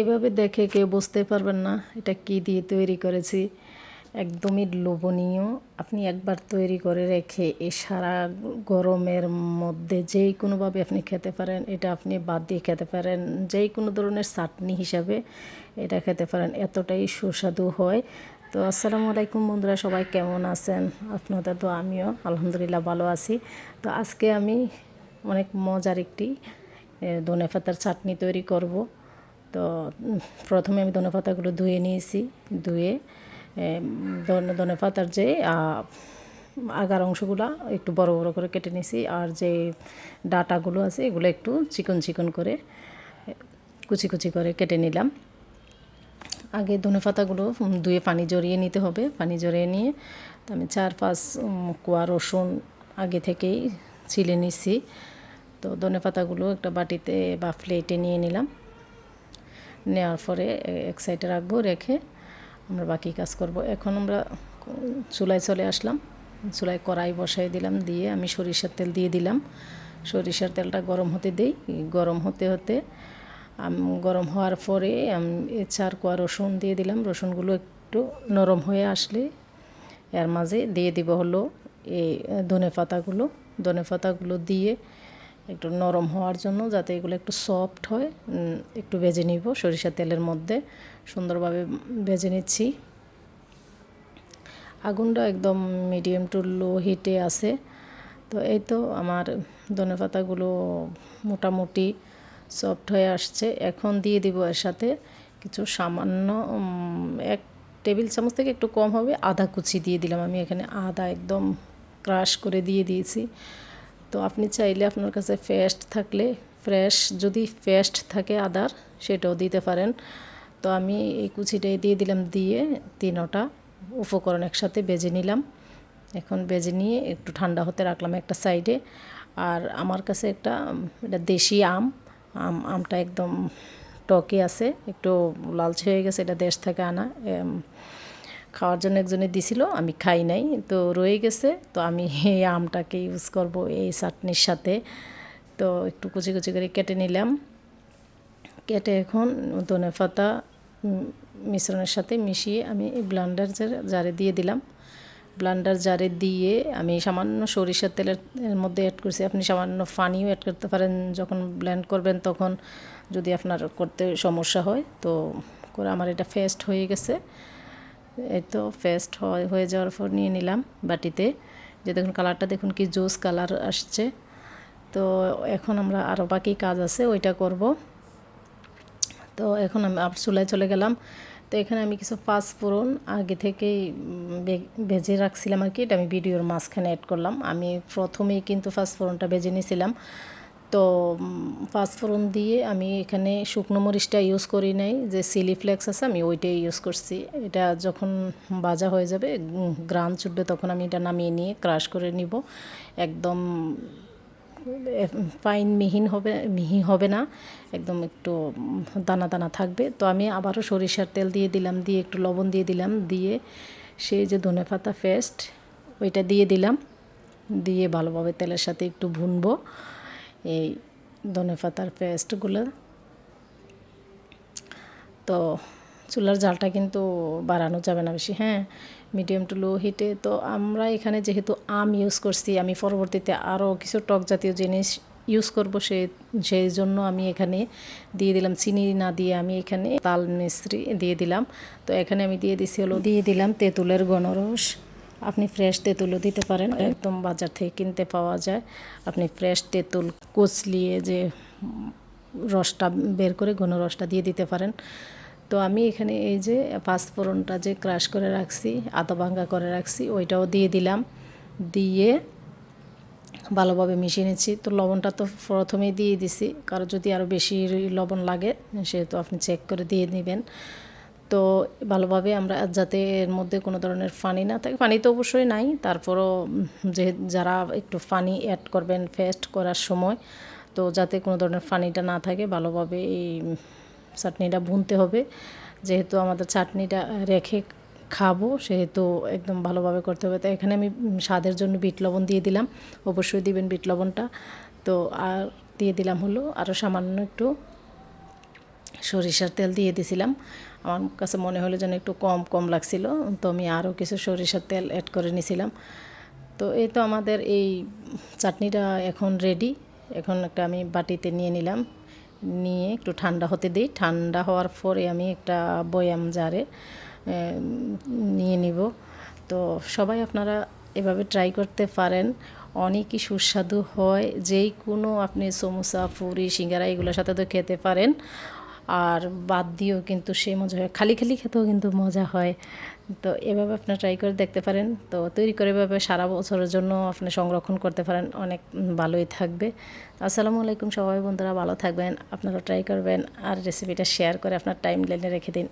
এভাবে দেখে কেউ বুঝতে পারবেন না এটা কি দিয়ে তৈরি করেছি। একদমই লোভনীয়। আপনি একবার তৈরি করে রেখে এ সারা গরমের মধ্যে যেই কোনোভাবে আপনি খেতে পারেন, এটা আপনি বাদ দিয়ে খেতে পারেন। যেই কোনো ধরনের চাটনি হিসাবে এটা খেতে পারেন। এতটাই সুস্বাদু হয়। তো আসসালামু আলাইকুম বন্ধুরা, সবাই কেমন আছেন? আপনাদের তো আমিও আলহামদুলিল্লাহ ভালো আছি। তো আজকে আমি অনেক মজার একটি ধনে পাতার চাটনি তৈরি করব। তো প্রথমে আমি ধনে পাতাগুলো ধুয়ে নিয়েছি, ধুয়ে ধনে পাতার যে আগার অংশগুলো একটু বড় বড় করে কেটে নিয়েছি, আর যে ডাটাগুলো আছে এগুলো একটু চিকন চিকন করে কুচি কুচি করে কেটে নিলাম। আগে ধনে পাতাগুলো ধুয়ে পানি জড়িয়ে নিতে হবে, পানি জড়িয়ে নিয়ে আমি চার পাঁচ কোয়া রসুন আগে থেকেই ছিলে নিছি। তো ধনে পাতাগুলো একটা বাটিতে বা প্লেটে নিয়ে নিলাম। নেওয়ার পরে এক সাইডে রাখব, রেখে আমরা বাকি কাজ করব। এখন আমরা চুলায় চলে আসলাম। চুলায় কড়াই বসাই দিলাম, দিয়ে আমি সরিষার তেল দিয়ে দিলাম। সরিষার তেলটা গরম হতে দিই। গরম হতে হতে গরম হওয়ার পরে আমি চার কোয়া রসুন দিয়ে দিলাম। রসুনগুলো একটু নরম হয়ে আসলে এর মাঝে দিয়ে দিব হলো এই ধনে পাতাগুলো। ধনে পাতাগুলো দিয়ে একটু নরম হওয়ার জন্য যাতে এগুলো একটু সফট হয়। একটু ভেজে নিব সরিষার তেলের মধ্যে। সুন্দরভাবে ভেজে নিচ্ছি। আগুনটা একদম মিডিয়াম টু লো হিটে আছে। তো এই তো আমার ধনে পাতাগুলো মোটামুটি সফট হয়ে আসছে। এখন দিয়ে দিব এর সাথে কিছু সামান্য এক টেবিল চামচ থেকে একটু কম হবে। আদা কুচি দিয়ে দিলাম। আমি এখানে আদা একদম ক্রাশ করে দিয়ে দিয়েছি। তো আপনি চাইলে আপনার কাছে পেস্ট থাকলে ফ্রেশ যদি পেস্ট থাকে আদার, সেটাও দিতে পারেন। তো আমি এই কুচিটাই দিয়ে দিলাম, দিয়ে তিনোটা উপকরণ একসাথে বেজে নিলাম। এখন বেজে নিয়ে একটু ঠান্ডা হতে রাখলাম একটা সাইডে আর আমার কাছে একটা, এটা দেশি আম আম, আমটা একদম টকে আছে, একটু লালচে হয়ে গেছে, এটা দেশ থেকে আনা খাওয়ার জন্য একজনে দিছিল, আমি খাই নাই। তো রয়ে গেছে, তো আমি এই আমটাকে ইউজ করব এই চাটনির সাথে। তো একটু কুচি কুচি করে কেটে নিলাম। কেটে এখন ধনে পাতা মিশ্রণের সাথে মিশিয়ে আমি ব্লান্ডার জারে দিয়ে দিলাম। ব্লান্ডার জারে দিয়ে আমি সামান্য সরিষার তেলের মধ্যে অ্যাড করছি। আপনি সামান্য পানিও অ্যাড করতে পারেন। যখন ব্লেন্ড করবেন তখন যদি আপনার করতে সমস্যা হয়, তো করে আমার এটা ফেস্ট হয়ে গেছে। এই তো ফেস্ট হয়ে যাওয়ার পর নিয়ে নিলাম বাটিতে। যে দেখুন কালারটা দেখুন কি জুস কালার আসছে। তো এখন আমরা আরও বাকি কাজ আছে, ওইটা করব। তো এখন আমি আবার চুলায় চলে গেলাম। তো এখানে আমি কিছু পাঁচ ফোড়ন আগে থেকেই ভেজে রাখছিলাম আর কি। এটা আমি ভিডিওর মাঝখানে অ্যাড করলাম। আমি প্রথমেই কিন্তু পাঁচ ফোড়নটা ভেজে নিয়েছিলাম তো পাঁচ ফোড়ন দিয়ে আমি এখানে শুকনো মরিচটা ইউজ করি নাই, যে সিলি ফ্লেক্স আছে, আমি ওইটাই ইউজ করছি। এটা যখন ভাজা হয়ে যাবে গ্রান চুটবে, তখন আমি এটা নামিয়ে নিয়ে ক্রাশ করে নিব। একদম ফাইন মিহিন হবে, মিহি হবে না, একদম একটু দানা দানা থাকবে। তো আমি আবারও সরিষার তেল দিয়ে দিলাম, দিয়ে একটু লবণ দিয়ে দিলাম, দিয়ে সেই যে ধনে পাতা পেস্ট ওইটা দিয়ে দিলাম। দিয়ে ভালোভাবে তেলের সাথে একটু ভুনবো। এই ধনে পাতার পেস্টগুলো। তো চুলার জালটা কিন্তু বাড়ানো যাবে না বেশি হ্যাঁ? মিডিয়াম টু লো হিটে। তো আমরা এখানে যেহেতু আম ইউজ করছি, আমি পরবর্তীতে আরও কিছু টক জাতীয় জিনিস ইউজ করব সে, সেই জন্য আমি এখানে দিয়ে দিলাম চিনি না দিয়ে আমি এখানে তাল মিশ্রি দিয়ে দিলাম। তো এখানে আমি দিয়ে দিছি হলো, দিয়ে দিলাম তেঁতুলের গণরস। আপনি ফ্রেশ তেঁতুলও দিতে পারেন। একদম বাজার থেকে কিনতে পাওয়া যায়। আপনি ফ্রেশ তেঁতুল, কুচলিয়ে যে রসটা বের করে ঘন রসটা দিয়ে দিতে পারেন। তো আমি এখানে এই যে পাঁচফোড়নটা যে ক্রাশ করে রাখছি, আদা ভাঙ্গা করে রাখছি, ওইটাও দিয়ে দিলাম। দিয়ে ভালোভাবে মিশিয়ে নিচ্ছি। তো লবণটা তো প্রথমেই দিয়ে দিছি। কারও যদি আরও বেশি লবণ লাগে, সেহেতু আপনি চেক করে দিয়ে নেবেন তো ভালোভাবে আমরা যাতে এর মধ্যে কোনো ধরনের পানি না থাকে। পানি তো অবশ্যই নাই, তারপরও যে যারা একটু ফানি অ্যাড করবেন ফেস্ট করার সময়, তো যাতে কোনো ধরনের পানিটা না থাকে, ভালোভাবে এই চাটনিটা ভুনতে হবে। যেহেতু আমাদের চাটনিটা রেখে খাব, সেহেতু একদম ভালোভাবে করতে হবে। তো এখানে আমি স্বাদের জন্য বিট লবণ দিয়ে দিলাম, অবশ্যই দিবেন বিট লবণটা। তো আর দিয়ে দিলাম হলো আরও সামান্য একটু সরিষার তেল দিয়ে দিছিলাম। আমার কাছে মনে হলো যেন একটু কম কম লাগছিল। তো আমি আরও কিছু সরিষার তেল অ্যাড করে নিয়েছিলাম তো এই তো আমাদের এই চাটনিটা এখন রেডি এখন একটা আমি বাটিতে নিয়ে নিলাম। নিয়ে একটু ঠান্ডা হতে দিই। ঠান্ডা হওয়ার পরে আমি একটা বয়াম জারে নিয়ে নিব। তো সবাই আপনারা এভাবে ট্রাই করতে পারেন। অনেকই সুস্বাদু হয়। যেই কোনো আপনি সমোসা, পুরি, সিঙ্গারা এগুলোর সাথে তো খেতে পারেন। আর বাদ দিয়েও কিন্তু সে মজা হয়। খালি খালি খেতেও কিন্তু মজা হয়। তো এভাবে আপনার ট্রাই করে দেখতে পারেন। তো তৈরি করে এভাবে সারা বছরের জন্য আপনি সংরক্ষণ করতে পারেন। অনেক ভালোই থাকবে। আসসালামু আলাইকুম সবাই বন্ধুরা, ভালো থাকবেন আপনারা ট্রাই করবেন। আর রেসিপিটা শেয়ার করে আপনার টাইম লাইনে রেখে দিন।